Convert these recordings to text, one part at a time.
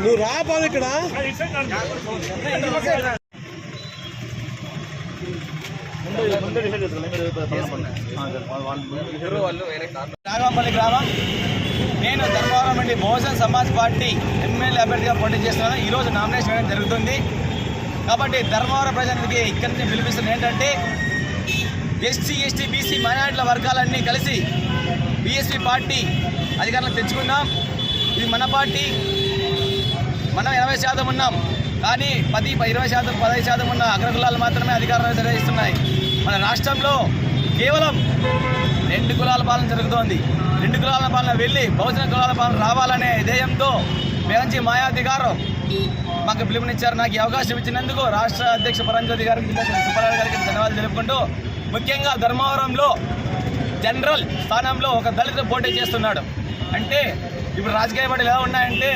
నువ్వు రాబాదు ఇక్కడ. గ్రామం నేను ధర్మవరం నుండి బహుజన్ సమాజ్ పార్టీ ఎమ్మెల్యే అభ్యర్థిగా పోటీ చేస్తున్నాను. ఈరోజు నామినేషన్ జరుగుతుంది. కాబట్టి ధర్మవరం ప్రజలకి ఇక్కడి నుంచి పిలిపిస్తుంది ఏంటంటే ఎస్సీ ఎస్టీ బీసీ మైనారిటీల వర్గాలన్నీ కలిసి బీఎస్పీ పార్టీ అధికారులకు తెచ్చుకున్నాం ఇది మన పార్టీ. మనం ఎనభై శాతం ఉన్నాం. కానీ పది ఇరవై శాతం పదహైదు శాతం ఉన్న అగ్రకులాలు మాత్రమే అధికారం నిర్వహిస్తున్నాయి. మన రాష్ట్రంలో కేవలం రెండు కులాల పాలన జరుగుతోంది. రెండు కులాల పాలన వెళ్ళి బహుజన కులాల పాలన రావాలనే ధ్యేయంతో మేమంచి మాయాధికారం గారు మాకు పిలుపునిచ్చారు. నాకు ఈ అవకాశం ఇచ్చినందుకు రాష్ట్ర అధ్యక్ష పరంజ్యోతి గారికి సుబ్బారావు గారికి ధన్యవాదాలు తెలుపుకుంటూ ముఖ్యంగా ధర్మవరంలో జనరల్ స్థానంలో ఒక దళిత పోటీ చేస్తున్నాడు. అంటే ఇప్పుడు రాజకీయ పార్టీలు ఎలా ఉన్నాయంటే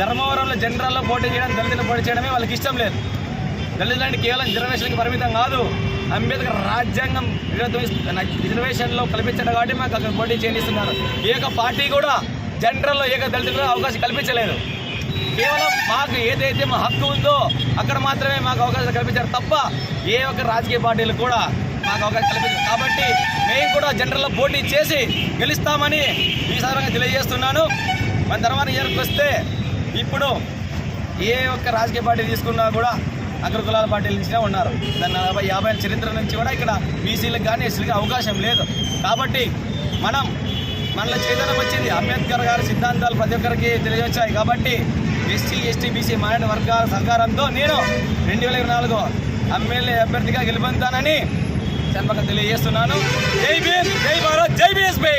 ధర్మవరంలో జనరల్లో పోటీ చేయడం దళితులు పోటీ చేయడమే వాళ్ళకి ఇష్టం లేదు. దళితులంటే కేవలం రిజర్వేషన్కి పరిమితం కాదు. అంబేద్కర్ రాజ్యాంగం రిజర్వేషన్లో కల్పించడం కాబట్టి మాకు అక్కడ పోటీ చేయనిస్తున్నారు. ఏ యొక్క పార్టీ కూడా జనరల్లో ఏక దళితులకు అవకాశం కల్పించలేదు. కేవలం మాకు ఏదైతే మా హక్కు ఉందో అక్కడ మాత్రమే మాకు అవకాశం కల్పించారు తప్ప ఏ ఒక్క రాజకీయ పార్టీలు కూడా మాకు అవకాశం కల్పించింది కాబట్టి మేము కూడా జనరల్లో పోటీ చేసి గెలుస్తామని ఈ సందర్భంగా తెలియజేస్తున్నాను. మన తర్వాత ఇయర్కి వస్తే ఇప్పుడు ఏ ఒక్క రాజకీయ పార్టీ తీసుకున్నా కూడా అగ్రకులాల పార్టీల నుంచినే ఉన్నారు. దాని నలభై యాభై చరిత్ర నుంచి కూడా ఇక్కడ బీసీలకు కానీ ఎస్సీలకు అవకాశం లేదు. కాబట్టి మనం మనలో చైతన్యం వచ్చింది. అంబేద్కర్ గారి సిద్ధాంతాలు ప్రతి ఒక్కరికి తెలియవచ్చాయి కాబట్టి ఎస్సీ ఎస్టీ బీసీ మైనార్టీ వర్గాల సహకారంతో నేను రెండు వేల ఇరవై నాలుగు ఎమ్మెల్యే అభ్యర్థిగా గెలుపొందుతానని చంపక తెలియజేస్తున్నాను. జై భీమ్ జై భారత్ జై బీఎస్పీ.